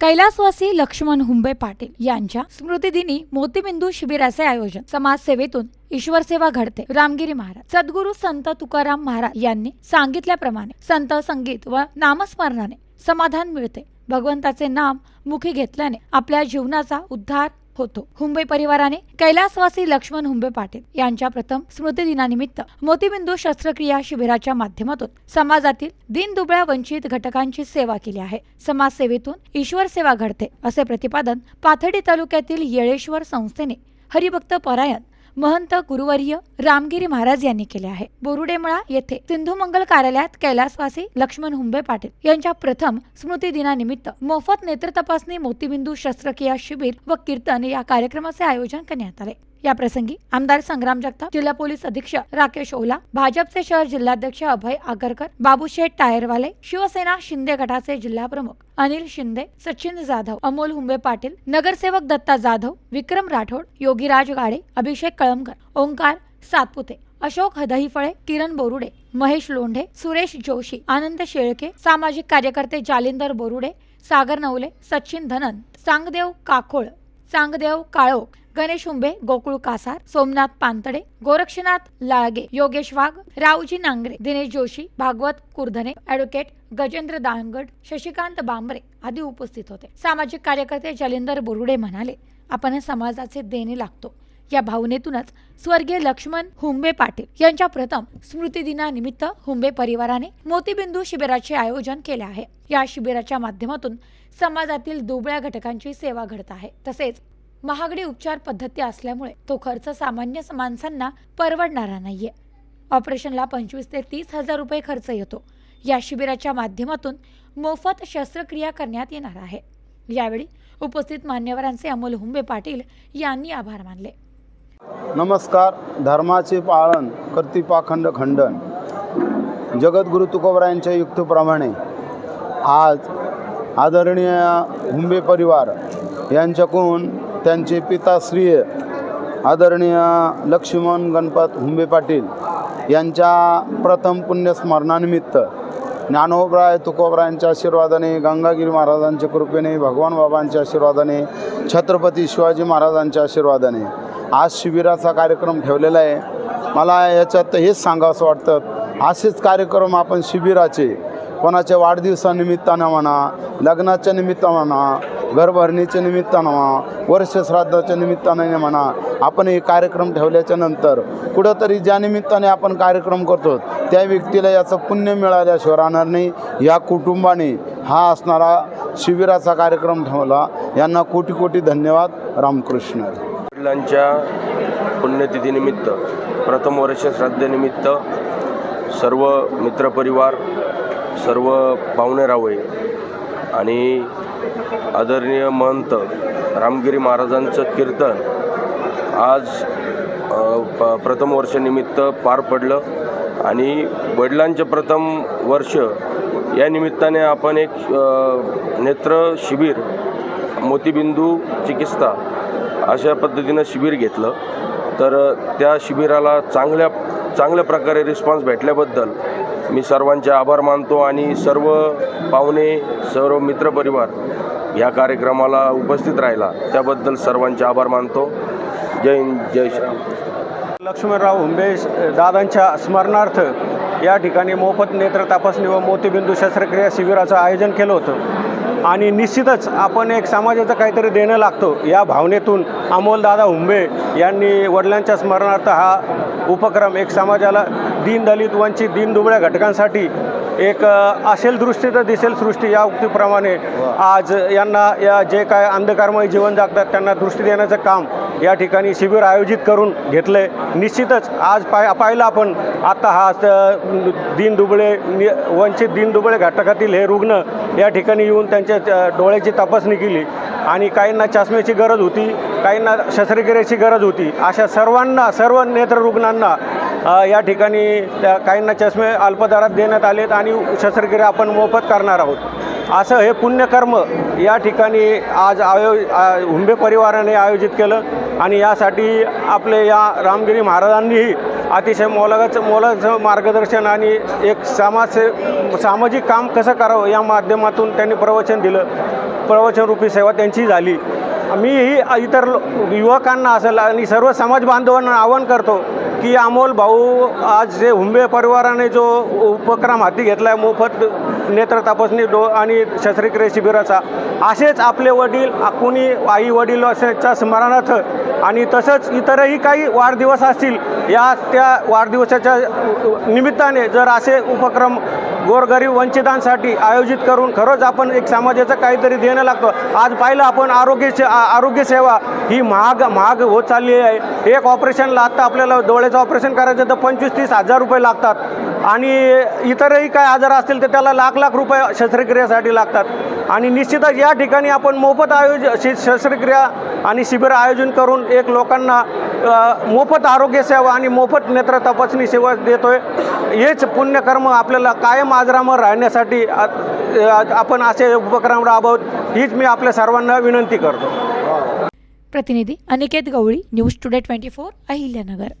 कैलासवासी लक्ष्मण हुंबे पाटील यांच्या स्मृतिदिनी मोतीबिंदू शिबिराचे आयोजन समाजसेवेतून ईश्वर सेवा घडते रामगिरी महाराज. सद्गुरू संत तुकाराम महाराज यांनी सांगितल्याप्रमाणे संत संगीत व नामस्मरणाने समाधान मिळते. भगवंताचे नाम मुखी घेतल्याने आपल्या जीवनाचा उद्धार होतो. हुंबे परिवाराने कैलासवासी लक्ष्मण हुंबे पाटील यांच्या प्रथम स्मृतिदिनानिमित्त मोतीबिंदू शस्त्रक्रिया शिबिराच्या माध्यमातून समाजातील दीनदुबळ्या वंचित घटकांची सेवा केली आहे. समाजसेवेतून ईश्वर सेवा घडते असे प्रतिपादन पाथडी तालुक्यातील येळेश्वर संस्थेने हरिभक्त परायण महंत गुरुवर्य रामगिरी महाराज यांनी केले आहे. बोरुडेमळा येथे सिंधू मंगल कार्यालयात कैलासवासी लक्ष्मण हुंबे पाटील यांच्या प्रथम स्मृती दिनानिमित्त मोफत नेत्र तपासणी मोतीबिंदू शस्त्रक्रिया शिबिर व कीर्तन या कार्यक्रमाचे आयोजन करण्यात आले. या प्रसंगी आमदार संग्राम जगताप जिल्हा पोलीस अधीक्षक राकेश ओला भाजपचे शहर जिल्हाध्यक्ष अभय आगरकर बाबूशेठ टायरवाले शिवसेना शिंदे गटाचे जिल्हा प्रमुख अनिल शिंदे सचिन जाधव अमोल हुंबे पाटील नगरसेवक दत्ता जाधव विक्रम राठोड योगीराज गाडे अभिषेक कळमकर ओंकार सातपुते अशोक हदहीफळे किरण बोरुडे महेश लोंढे सुरेश जोशी आनंद शेळके सामाजिक कार्यकर्ते जालिंदर बोरुडे सागर नवले सचिन धनंत सांगदेव काकोळ चांगदेव काळोख गणेश हुंबे गोकुळ कासार सोमनाथ पानतडे गोरक्षनाथ लाळगे योगेश वाघ रावजी नांगरे दिनेश जोशी भागवत कुर्धने ऍडव्होकेट गजेंद्र दांगड शशिकांत बांबरे आदी उपस्थित होते. सामाजिक कार्यकर्ते जलिंदर बोरुडे म्हणाले आपण समाजाचे देणे लागतो. या भावनेतूनच स्वर्गीय लक्ष्मण हुंबे पाटील यांच्या प्रथम स्मृतिदिनानिमित्त हुंबे परिवाराने मोतीबिंदू शिबिराचे आयोजन केले आहे. या शिबिराच्या माध्यमातून समाजातील दुबळ्या घटकांची सेवा घडत आहे. तसेच महागडी उपचार पद्धती असल्यामुळे तो खर्च सामान्य माणसांना परवडणारा नाहीये. ऑपरेशनला पंचवीस ते तीस हजार रुपये खर्च येतो. या शिबिराच्या माध्यमातून मोफत शस्त्रक्रिया करण्यात येणार आहे. यावेळी उपस्थित मान्यवरांचे अमोल हुंबे पाटील यांनी आभार मानले. नमस्कार. धर्माचे पाळन कर्तिपाखंड खंडन. जगद्गुरु तुकोबरायांच्या युक्तीप्रमाणे आज आदरणीय हुंबे परिवार यांच्याकडून त्यांचे पिताश्रीय आदरणीय लक्ष्मण गणपत हुंबे पाटील यांच्या प्रथम पुण्यस्मरणानिमित्त ज्ञानोबराय तुकोबरायांच्या आशीर्वादाने गंगागिरी महाराजांच्या कृपेने भगवान बाबांच्या आशीर्वादाने छत्रपती शिवाजी महाराजांच्या आशीर्वादाने आज शिबिराचा कार्यक्रम ठेवलेला आहे. मला याच्यात हेच सांगावं वाटतं असेच कार्यक्रम आपण शिबिराचे कोणाच्या वाढदिवसानिमित्तानं म्हणा लग्नाच्या निमित्तानं म्हणा घरभरणीच्या निमित्तानं म्हणा वर्षश्राद्धाच्या निमित्तानं म्हणा आपण हे कार्यक्रम ठेवल्याच्या नंतर कुठंतरी ज्या निमित्ताने आपण कार्यक्रम करतो त्या व्यक्तीला याचं पुण्य मिळाल्याशिवाय राहणार नाही. या कुटुंबाने हा असणारा शिबिराचा कार्यक्रम ठेवला. यांना कोटी कोटी धन्यवाद. रामकृष्ण. वडिलांच्या पुण्यतिथीनिमित्त प्रथम वर्ष श्राद्धनिमित्त सर्व मित्रपरिवार सर्व पाहुणे रावळे आणि आदरणीय महंत रामगिरी महाराजांचं कीर्तन आज प प्रथम वर्षनिमित्त पार पडलं. आणि वडिलांचे प्रथम वर्ष या निमित्ताने आपण एक नेत्र शिबिर मोतीबिंदू चिकित्सा अशा पद्धतीनं शिबिर घेतलं. तर त्या शिबिराला चांगल्या चांगल्या प्रकारे रिस्पॉन्स भेटल्याबद्दल मी सर्वांचे आभार मानतो आणि सर्व पाहुणे सर्व मित्रपरिवार या कार्यक्रमाला उपस्थित राहिला. त्याबद्दल सर्वांचे आभार मानतो. जय हिंद जय श्री लक्ष्मणराव हुंबे दादांच्या स्मरणार्थ या ठिकाणी मोफत नेत्र तपासणी व मोतीबिंदू शस्त्रक्रिया शिबिराचं आयोजन केलं होतं. आणि निश्चितच आपण एक समाजाचं काहीतरी देणं लागतो. या भावनेतून अमोलदादा हुंबे यांनी वडिलांच्या स्मरणार्थ हा उपक्रम एक समाजाला दीनदलित वंचित दीनदुबळ्या घटकांसाठी एक असेल दृष्टी तर दिसेल सृष्टी या उक्तीप्रमाणे. आज यांना या जे काय अंधकारमय जीवन जगतात त्यांना दृष्टी देण्याचं काम या ठिकाणी शिबिर आयोजित करून घेतलं आहे निश्चितच आज पाय पाहिलं आपण आता हा दिन दुबळे नि वंचित दीनदुबळे घटकातील हे रुग्ण या ठिकाणी येऊन त्यांच्या डोळ्याची तपासणी केली आणि काहींना चष्म्याची गरज होती काहींना शस्त्रक्रियेची गरज होती. अशा सर्वांना सर्व नेत्ररुग्णांना या ठिकाणी त्या काहींना चष्मे अल्पदरात देण्यात आलेत आणि शस्त्रक्रिया आपण मोफत करणार आहोत. असं हे पुण्यकर्म या ठिकाणी आज आयो हुंबे परिवाराने आयोजित केलं आणि यासाठी आपले या रामगिरी महाराजांनीही अतिशय मोलाचं मोलाचं मार्गदर्शन आणि एक समाज सामाजिक काम कसं करावं या माध्यमातून त्यांनी प्रवचन दिलं. प्रवचनरूपी सेवा त्यांची झाली. मी ही इतर युवकांना असेल आणि सर्व समाज बांधवांना आवाहन करतो की अमोल भाऊ आज जे हुंबे परिवाराने जो उपक्रम हाती घेतला आहे मोफत नेत्र तपासणी डो आणि शस्त्रक्रिया शिबिराचा असेच आपले वडील कुणी आई वडील असेच्या स्मरणार्थ आणि तसंच इतरही काही वाढदिवस असतील या त्या वाढदिवसाच्या निमित्ताने जर असे उपक्रम गोरगरीब वंचितांसाठी आयोजित करून खरंच आपण एक समाजाचं काहीतरी देणं लागतो. आज पाहिलं आपण आरोग्य से- आरोग्यसेवा ही महाग महाग होत चालली आहे. एक ऑपरेशनला आत्ता आपल्याला डोळ्याचं ऑपरेशन करायचं तर पंचवीस तीस हजार रुपये लागतात. आणि इतरही काय आजार असतील तर त्याला लाख लाख रुपये शस्त्रक्रियेसाठी लागतात. आणि निश्चितच या ठिकाणी आपण मोफत आयोज शस्त्रक्रिया आणि शिबिर आयोजन करून एक लोकांना मोफत आरोग्य सेवा आणि मोफत नेत्र तपासणी सेवा देतोय. हेच पुण्यकर्म आपल्याला कायम आजरामर राहण्यासाठी आपण असे उपक्रम राबवत हीच मी आपल्या सर्वांना विनंती करतो. प्रतिनिधी Aniket Gawali news today twenty four Ahilyanagar.